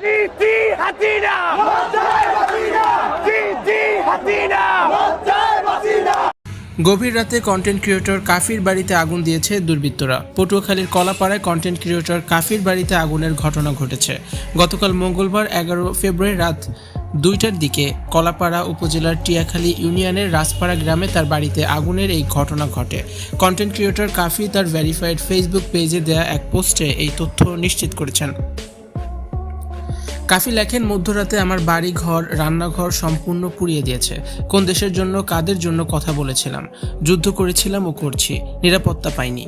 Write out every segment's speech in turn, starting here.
Titi Hatina! Titi Hatina! গভীর রাতে content creator কাফির বাড়িতে আগুন দিয়েছে দুর্বৃত্তরা। পটুয়াখালীর কলাপাড়ায় কন্টেন্ট ক্রিয়েটর কাফির বাড়িতে আগুনের ঘটনা ঘটেছে। গতকাল মঙ্গলবার এগারো ফেব্রুয়ারি রাত দুইটার দিকে কলাপাড়া উপজেলার টিয়াখালী ইউনিয়নের রাজপাড়া গ্রামে তার বাড়িতে আগুনের এই ঘটনা ঘটে। কন্টেন্ট ক্রিয়েটর কাফি তার ভেরিফাইড ফেসবুক পেজে দেয়া এক পোস্টে এই তথ্য নিশ্চিত করেছেন। কাফি লেখেন, মধ্যরাতে আমার বাড়ি ঘর রান্নাঘর সম্পূর্ণ পুড়িয়ে দিয়েছে। কোন দেশের জন্য, কাদের জন্য কথা বলেছিলাম? যুদ্ধ করেছিলাম ও করছি, নিরাপত্তা পাইনি।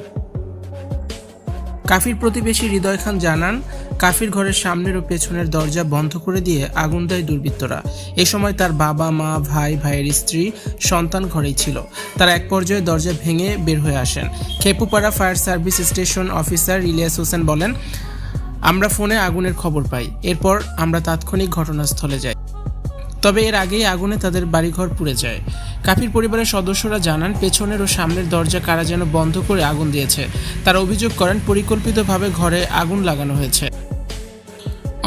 কাফির প্রতিবেশী হৃদয় খান জানান, কাফির ঘরের সামনের ও পেছনের দরজা বন্ধ করে দিয়ে আগুন দেয় দুর্বৃত্তরা। এ সময় তার বাবা, মা, ভাই, ভাইয়ের স্ত্রী, সন্তান ঘরেই ছিল। তারা এক পর্যায়ে দরজা ভেঙে বের হয়ে আসেন। Khepupara fire service station officer Ilias Hossain বলেন আমরা ফোনে আগুনের খবর পাই। এরপর আমরা তাৎক্ষণিক ঘটনাস্থলে যাই। তবে এর আগেই আগুনে তাদের বাড়িঘর পুড়ে যায়। কাফির পরিবারের সদস্যরা জানান, পেছনের ও সামনের দরজা কারা যেন বন্ধ করে আগুন দিয়েছে। তারা অভিযোগ করেন, পরিকল্পিতভাবে ঘরে আগুন লাগানো হয়েছে।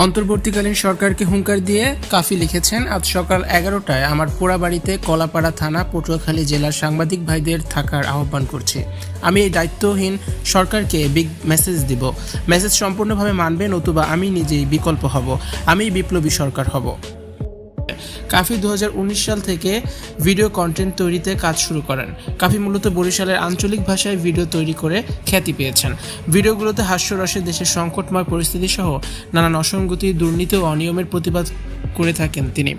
অন্তর্বর্তীকালীন সরকারকে হুঙ্কার দিয়ে কাফি লিখেছেন, আজ সকাল এগারোটায় আমার পোড়া বাড়িতে কলাপাড়া থানা, পটুয়াখালী জেলার সাংবাদিক ভাইদের থাকার আহ্বান করছে। আমি এই দায়িত্বহীন সরকারকে বিগ মেসেজ দিব। মেসেজ সম্পূর্ণভাবে মানবে নতুবা আমি নিজেই বিকল্প হব। আমি বিপ্লবী সরকার হব। কাফি দু হাজার উনিশ সাল থেকে ভিডিও কন্টেন্ট তৈরিতে কাজ শুরু করেন। কাফি মূলত বরিশালের আঞ্চলিক ভাষায় ভিডিও তৈরি করে খ্যাতি পেয়েছেন। ভিডিওগুলোতে হাস্যরসে দেশের সংকটময় পরিস্থিতি সহ নানান অসঙ্গতি, দুর্নীতি ও অনিয়মের প্রতিবাদ করে থাকেন তিনি।